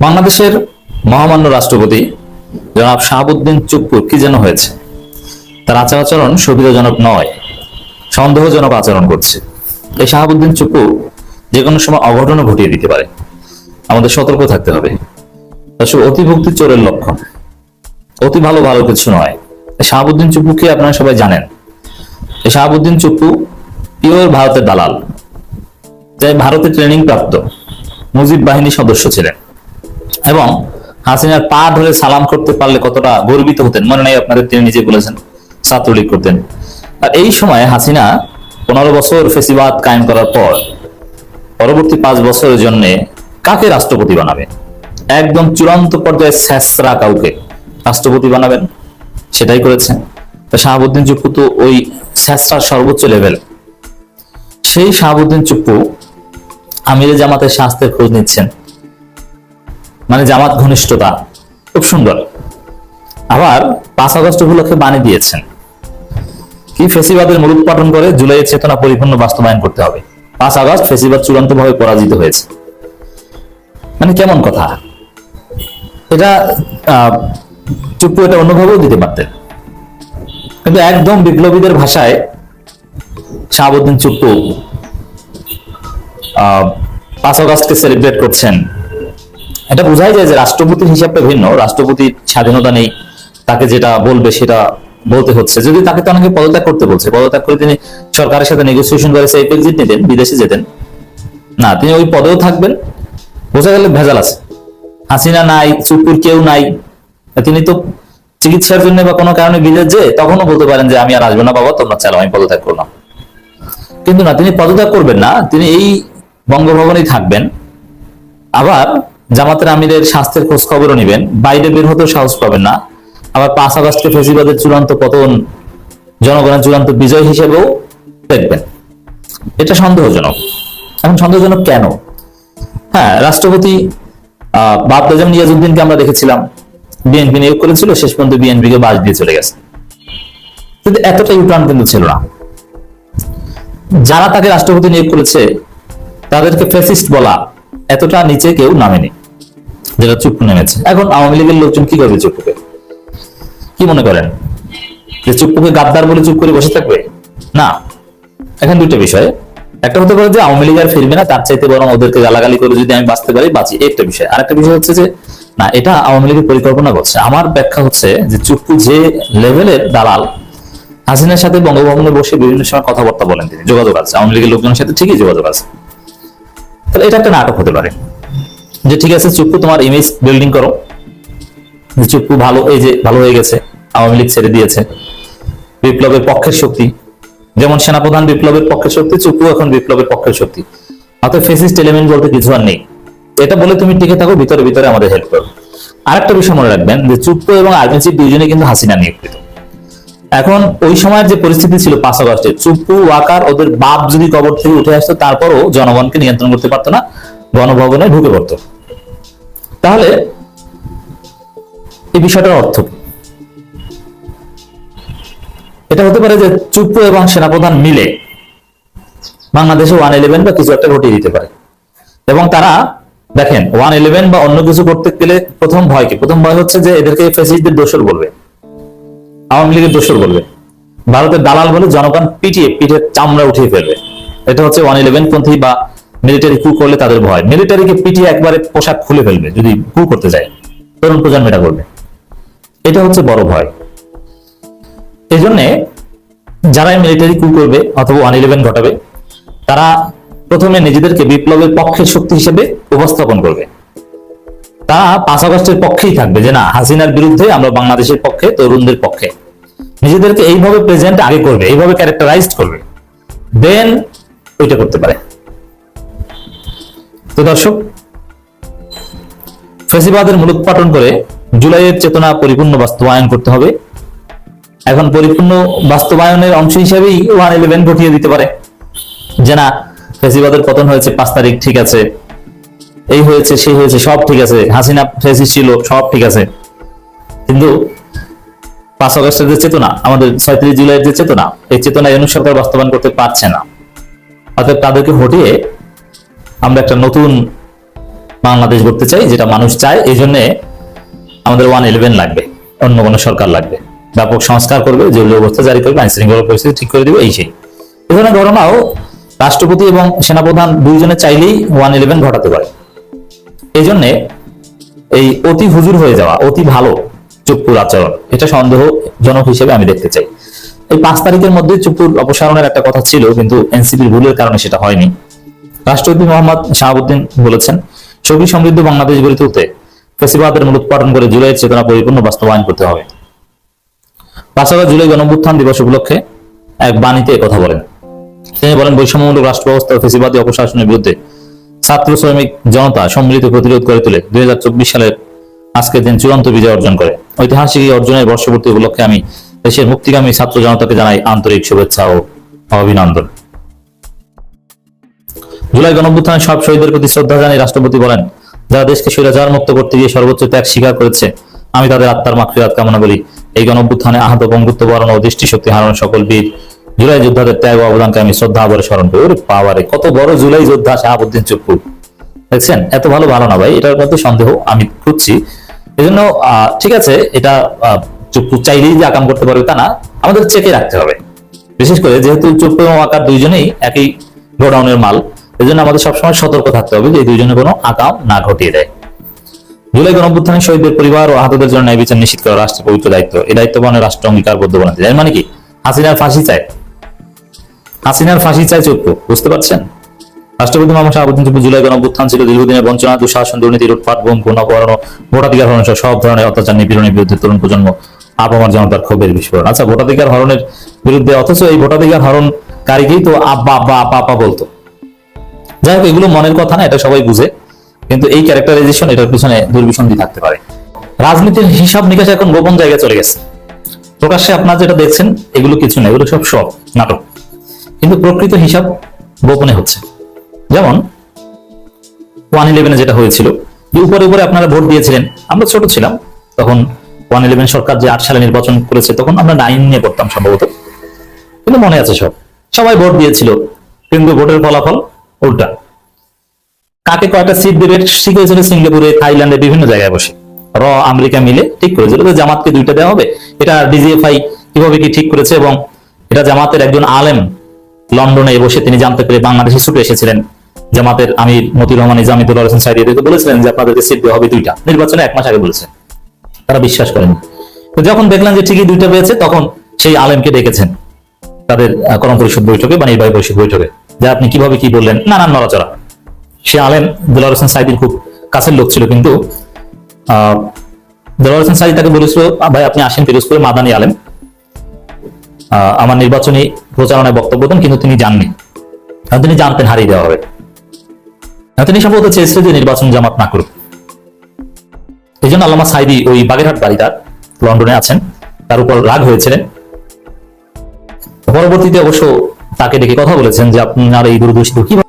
বাংলাদেশের মহামান্য রাষ্ট্রপতি জনাব শাহাবুদ্দিন চুপ্পুর কি যেন হয়েছে? তার আচার আচরণ সুবিধাজনক নয়, সন্দেহজনক আচরণ করছে। এই শাহাবুদ্দিন চুপ্পু যে কোনো সময় অঘটনও ঘটিয়ে দিতে পারে। আমাদের সতর্ক থাকতে হবে। অতিভক্তি চোরের লক্ষণ। অতি ভালো ভালো কিছু নয়। শাহাবুদ্দিন চুপ্পুকে আপনারা সবাই জানেন? শাহাবুদ্দিন চুপ্পু পিওর ভারতের দালাল। যে ভারতে ট্রেনিং প্রাপ্ত। মুজিব বাহিনীর সদস্য ছিলেন। এবং হাসিনার পা ধরে সালাম করতে পারলে কতটা গর্বিত হতেন, মনে নাই আপনাদের, তিনি নিজে বলেছেন, ছাত্রলীগ করতেন। আর এই সময় হাসিনা পনেরো বছর ফেসিবাদ কায়েম করার পর পরবর্তী পাঁচ বছরের জন্য কাকে রাষ্ট্রপতি বানাবে একদম চূড়ান্ত পর্যায়ে স্যাসরা কাউকে রাষ্ট্রপতি বানাবেন, সেটাই করেছেন। তা শাহাবুদ্দিন চুপ্পু তো ওই স্যাসরার সর্বোচ্চ লেভেল সেই শাহাবুদ্দিন চুপ্পু আমিরে জামাতের স্বাস্থ্যের খোঁজ নিচ্ছেন। মানে জামাত ঘনিষ্ঠতা। খুব সুন্দর। আবার পাঁচ আগস্ট উপলক্ষে বাণী দিয়েছেন। কি ফেসিবাদের মূল উৎপাদন করে জুলাইয়ের চেতনা পরিপূর্ণ বাস্তবায়ন করতে হবে। পাঁচ আগস্ট ফেসিবাদ চূড়ান্ত ভাবে পরাজিত হয়েছে। মানে কেমন কথা? এটা চুপ্পু এটা অন্যভাবেও দিতে পারতেন। কিন্তু একদম বিপ্লবীদের ভাষায় শাহাবুদ্দিন চুপ্পু পাঁচ আগস্টকে সেলিব্রেট করছেন। এটা বোঝাই যায় যে রাষ্ট্রপতির হিসাবটা ভিন্ন রাষ্ট্রপতির স্বাধীনতা নেই, তাকে যেটা বলবে সেটা বলতে হচ্ছে। যদি তাকে তো অনেকে পদত্যাগ করতে বলছে, পদত্যাগ করে তিনি সরকারের সাথে নেগোসিয়েশন করে সেফ এক্সিট নিতেন, বিদেশে যেতেন। না, তিনি ওই পদেও থাকবেন। বোঝা গেলে ভেজাল আছে। হাসিনা নাই চুপুর কেউ নাই। তিনি তো চিকিৎসার জন্য বা কোনো কারণে বিদেশ যে, তখনও বলতে পারেন যে আমি আর আসব না বাবা, তোমরা চালো আমি পদত্যাগ করলাম। কিন্তু না, তিনি পদত্যাগ করবেন না। তিনি এই বঙ্গভবনেই থাকবেন। আবার জামাতের আমিরের স্বাস্থ্যের খোঁজ খবরও নেবেন। বাইরে বের হতেও সাহস পাবেন না। আবার পাঁচ আগস্টকে ফেসিবাদের চূড়ান্ত পতন, জনগণের চূড়ান্ত বিজয় হিসেবেও দেখবেন। এটা সন্দেহজনক। এখন সন্দেহজনক কেন? হ্যাঁ রাষ্ট্রপতি, আহ বাপ নিয়াজুদ্দিনকে আমরা দেখেছিলাম। বিএনপি নিয়োগ করেছিল, শেষ পর্যন্ত বিএনপি কে বাস দিয়ে চলে গেছে। কিন্তু এতটা ইউটার্ন কিন্তু ছিল না। যারা তাকে রাষ্ট্রপতি নিয়োগ করেছে তাদেরকে ফেসিস্ট বলা এতটা নিচে কেউ নামেনি। যেটা চুপ্পু নেমেছে। এখন আওয়ামী লীগের লোকজন কি করবে চুপ্পুকে কি মনে করেন? যে চুপ্পুকে গাদ্দার বলে চুপ করে বসে থাকবে? না। এখন দুটো বিষয়। একটা হতে পারে যে আওয়ামী লীগ আর ফিরবে না, তার চাইতে বরং ওদেরকে গালাগালি করে যদি আমি বাঁচতে পারি, বাঁচি। একটা বিষয়। আর একটা বিষয় হচ্ছে যে, না, এটা আওয়ামী লীগের পরিকল্পনা করছে। আমার ব্যাখ্যা হচ্ছে যে চুপ্পু যে লেভেলের দালাল, হাসিনার সাথে বঙ্গভবনে বসে বিভিন্ন সময় কথাবার্তা বলেন তিনি। যোগাযোগ আছে। আওয়ামী লীগের লোকজনের সাথে ঠিকই যোগাযোগ আছে। তাহলে এটা একটা নাটক হতে পারে। যে ঠিক আছে, চুপ্পু তোমার ইমেজ বিল্ডিং করো। চুপ্পু ভালো, এই যে ভালো হয়ে গেছে, আওয়ামী লীগ ছেড়ে দিয়েছে। বিপ্লবের পক্ষের শক্তি। যেমন সেনাপ্রধান বিপ্লবের পক্ষের শক্তি, চুপ্পু এখন বিপ্লবের পক্ষের শক্তি। অর্থাৎ ফেসিস্ট এলিমেন্ট বলতে কিছু আর নেই। এটা বলে তুমি টিকে থাকো, ভিতরে ভিতরে আমাদের হেল্প করো। আরেকটা বিষয় মনে রাখবেন, যে চুপ্পু এবং আর্মি চিফ দুইজনে কিন্তু হাসিনা নিয়োগকৃত এখন ওই সময়ের যে পরিস্থিতি ছিল পাঁচ আগস্টে চুপ্পু, ওয়াকার, ওদের বাপ যদি কবর থেকে উঠে আসতো, তারপরও জনগণকে নিয়ন্ত্রণ করতে পারতো না, গণভবনে ঢুকে পড়তো। তাহলে এই বিষয়টার অর্থ এটা হতে পারে যে চুপ্পু এবং সেনাপ্রধান মিলে বাংলাদেশে ওয়ান ইলেভেন বা কিছু একটা ঘটিয়ে দিতে পারে। এবং তারা, দেখেন, ওয়ান ইলেভেন বা অন্য কিছু করতে গেলে প্রথম ভয় কি? প্রথম ভয় হচ্ছে যে এদেরকে ফেসিস্টদের দোষর বলবে। আওয়ামী লীগের দোষর বলবে। ভারতের দালাল বলে জনগণ পিটিয়ে পিঠে চামড়া উঠিয়ে ফেলবে। এটা হচ্ছে ওয়ান ইলেভেন পন্থী বা মিলিটারি কু করলে তাদের ভয়। মিলিটারিকে পিটিয়ে একবারে পোশাক খুলে ফেলবে যদি কু করতে যায়। তরুণ প্রজন্ম এটা করবে। এটা হচ্ছে বড় ভয়। এই জন্যে যারাই মিলিটারি কু করবে অথবা ওয়ান ইলেভেন ঘটাবে, তারা প্রথমে নিজেদেরকে বিপ্লবের পক্ষের শক্তি হিসেবে উপস্থাপন করবে। তারা পাঁচ আগস্টের পক্ষেই থাকবে যে না, হাসিনার বিরুদ্ধে আমরা বাংলাদেশের পক্ষে, তরুণদের পক্ষে। নিজেদেরকে এইভাবে প্রেজেন্ট আগে করবে, এইভাবে ক্যারেক্টারাইজড করবে। দেন ওইটা করতে পারে। তো দর্শক, ফেসিবাদের মূলোৎপাটন করে জুলাইয়ের চেতনা পরিপূর্ণ বাস্তবায়ন করতে হবে। এখন পরিপূর্ণ বাস্তবায়নের অংশ হিসেবেই ওয়ান ইলেভেন ঘটিয়ে দিতে পারে। যে না, ফেসিবাদের পতন হয়েছে পাঁচ তারিখ, ঠিক আছে। এই হয়েছে, সেই হয়েছে, সব ঠিক আছে। হাসিনা ফেসিস ছিল, সব ঠিক আছে। কিন্তু পাঁচ আগস্টের যে চেতনা, আমাদের ছয়ত্রিশ জুলাইয়ের যে চেতনা, এই চেতনা ইউনুস সরকার বাস্তবায়ন করতে পারছে না। অর্থাৎ তাদেরকে হটিয়ে আমরা একটা নতুন বাংলাদেশ করতে চাই, যেটা মানুষ চায়। এই জন্যে আমাদের ওয়ান ইলেভেন লাগবে, অন্য কোনো সরকার লাগবে। ব্যাপক সংস্কার করবে, জরুরি অবস্থা জারি করবে, আইন শৃঙ্খলা পরিস্থিতি ঠিক করে দেবে, এই সেই। এ ধরনের ঘটনাও রাষ্ট্রপতি এবং সেনাপ্রধান দুইজনে চাইলেই ওয়ান ইলেভেন ঘটাতে পারে। এই জন্যে এই অতি হুজুর হয়ে যাওয়া, অতি ভালো চুপ্পুর আচরণ। এটা সন্দেহজনক হিসেবে আমি দেখতে চাই। এই পাঁচ তারিখের মধ্যে চুপ্পুর অপসারণের একটা কথা ছিল, কিন্তু এনসিপির ভুলের কারণে সেটা হয়নি। রাষ্ট্রপতি মোহাম্মদ শাহাবুদ্দিন বলেছেন সবই সমৃদ্ধ বাংলাদেশ গড়ে তুলতে ফেসিবাদের মূলোৎপাটন করে জুলাইয়ের চেতনা পরিপূর্ণ বাস্তবায়ন করতে হবে। পাশাপাশি জুলাই গণঅভ্যুত্থান দিবস উপলক্ষে এক বাণীতে কথা বলেন। তিনি বলেন, বৈষম্যমূলক রাষ্ট্র ব্যবস্থা ফেসিবাদী অপশাসনের বিরুদ্ধে ছাত্র শ্রমিক জনতা সম্মিলিত প্রতিরোধ করে তুলে দুই সালের আজকের দিন চূড়ান্ত বিজয় অর্জন করে। ঐতিহাসিক এই অর্জনের বর্ষপূর্তি উপলক্ষে আমি দেশের মুক্তিগামী ছাত্র জনতাকে জানাই আন্তরিক শুভেচ্ছা ও অভিনন্দন। জুলাই গণঅভ্যুত্থানের সব শহীদের প্রতি শ্রদ্ধা জানিয়ে রাষ্ট্রপতি বলেন, যারা দেশকে স্বৈরাচার মুক্ত করতে গিয়ে সর্বোচ্চ ত্যাগ স্বীকার করেছে, আমি তাদের আত্মার মাকফিরাত কামনা করি। এই গণঅভ্যুত্থানে আহত বঙ্গুত্ব বরণ ও দৃষ্টি শক্তি হারানো সকল বীর, জুলাই যোদ্ধাদের ত্যাগ অবদানকে আমি শ্রদ্ধা ভরে স্মরণ করি। বাবারে, কত বড় জুলাই যোদ্ধা শাহাবুদ্দিন চুপ্পু। দেখছেন, এত ভালো ভালো না ভাই, এটার মধ্যে সন্দেহ আমি খুঁজছি। এজন্য ঠিক আছে এটা আহ, চাইলেই যে আকাম করতে পারবে তা না আমাদের চেকে রাখতে হবে। বিশেষ করে যেহেতু চুপ্পু এবং আকার দুইজনেই একই গোডাউনের মাল এজন্য আমাদের সবসময় সতর্ক থাকতে হবে যে দুইজনে কোনো আকাম না ঘটিয়ে দেয়। জুলাই গণঅভ্যুত্থানে শহীদদের পরিবার ও আহতদের জন্য ন্যায় বিচার নিশ্চিত করা রাষ্ট্রের পবিত্র দায়িত্ব। এই দায়িত্ব পালনে রাষ্ট্র অঙ্গীকারবদ্ধ বানাতে এর মানে কি? হাসিনার ফাঁসি চায়। হাসিনার ফাঁসি চায় চুপ্পু বুঝতে পারছেন? রাষ্ট্রপতি মোহাম্মদ শাহাবুদ্দিন চুপ্পু জুলাই গণঅভ্যুত্থান ছিল দীর্ঘদিনের বঞ্চনা দুঃশাসন দুর্নীতি, লুটপাট গুম খুন, অপহরণ ভোটাধিকার হরণ সব ধরনের অত্যাচার নিপীড়নের বিরুদ্ধে তরুণ প্রজন্ম আপামার জনতার ক্ষোভের বিস্ফোরণ। আচ্ছা ভোটাধিকার হরণের বিরুদ্ধে অথচ এই ভোটাধিকার হরণকারীকেই তো আব্বা আব্বা, আপা আপা বলতো। যাই হোক, এগুলো মনের কথা না, এটা সবাই বুঝে। কিন্তু এই ক্যারেক্টারাইজেশন এটার পিছনে দুর্বিসন্ধি থাকতে পারে। রাজনীতির হিসাব নিকাশ এখন গোপন জায়গায় চলে গেছে। প্রকাশ্যে আপনারা যেটা দেখছেন, এগুলো কিছু না, এগুলো সব সব নাটক। কিন্তু প্রকৃত হিসাব গোপনে হচ্ছে। যেমন ওয়ান ইলেভেনে যেটা হয়েছিল, যে উপরে উপরে আপনারা ভোট দিয়েছিলেন, আমরা ছোট ছিলাম, তখন ওয়ান ইলেভেন সরকার যে আট সালে নির্বাচন করেছে, তখন আমরা নাইন নিয়ে পড়তাম সম্ভবত। কিন্তু মনে আছে সব। সবাই ভোট দিয়েছিল, কিন্তু ভোটের ফলাফল উল্টা। কাকে কয়টা সিট দেবে ঠিক হয়েছিল সিঙ্গাপুরে, থাইল্যান্ডে, বিভিন্ন জায়গায় বসে। র, আমেরিকা মিলে ঠিক করেছিল যে জামাতকে দুইটা দেওয়া হবে। এটা ডিজিএফআই কীভাবে কি ঠিক করেছে এবং এটা জামাতের একজন আলেম লন্ডনে বসে তিনি জানতে পেরে বাংলাদেশে ছুটে এসেছিলেন। জামাতের আমির মতিউর রহমান ইজামিদুল হোসেন সাইদি এদেরকে বলেছিলেন যে আপনাদেরকে সিট দেওয়া হবে দুইটা। নির্বাচনে এক মাস আগে বলেছে। তারা বিশ্বাস করেন। তো যখন দেখলেন যে ঠিকই দুইটা পেয়েছে তখন সেই আলেমকে ডেকেছেন তাদের করম পরিষদ বৈঠকে বা নির্বাহী পরিষদ বৈঠকে। যে আপনি কীভাবে কি বললেন নানান নড়াচড়া। সে আলেম দেলোয়ার হোসেন সাইদির খুব কাছের লোক ছিল কিন্তু আহ, দেলোয়ার হোসেন সাইদি তাকে বলেছিল ভাই আপনি আসেন পিরোজপুরে মাদানি আলেম। আমার নির্বাচনী প্রচারণায় বক্তব্য দেন কিন্তু তিনি কারণ তিনি জানতেন হারিয়ে দেওয়া হবে। তিনি সম্ভবত চেয়েছিল যে নির্বাচন জামাত না করুক। এই জন্য আল্লামা সাইদি ওই বাগেরহাট বাড়ি তার লন্ডনে আছেন। তার উপর রাগ হয়েছিলেন। পরবর্তীতে অবশ্য তাকে ডেকে কথা বলেছেন যে, আপনার এই দূরদর্শী কীভাবে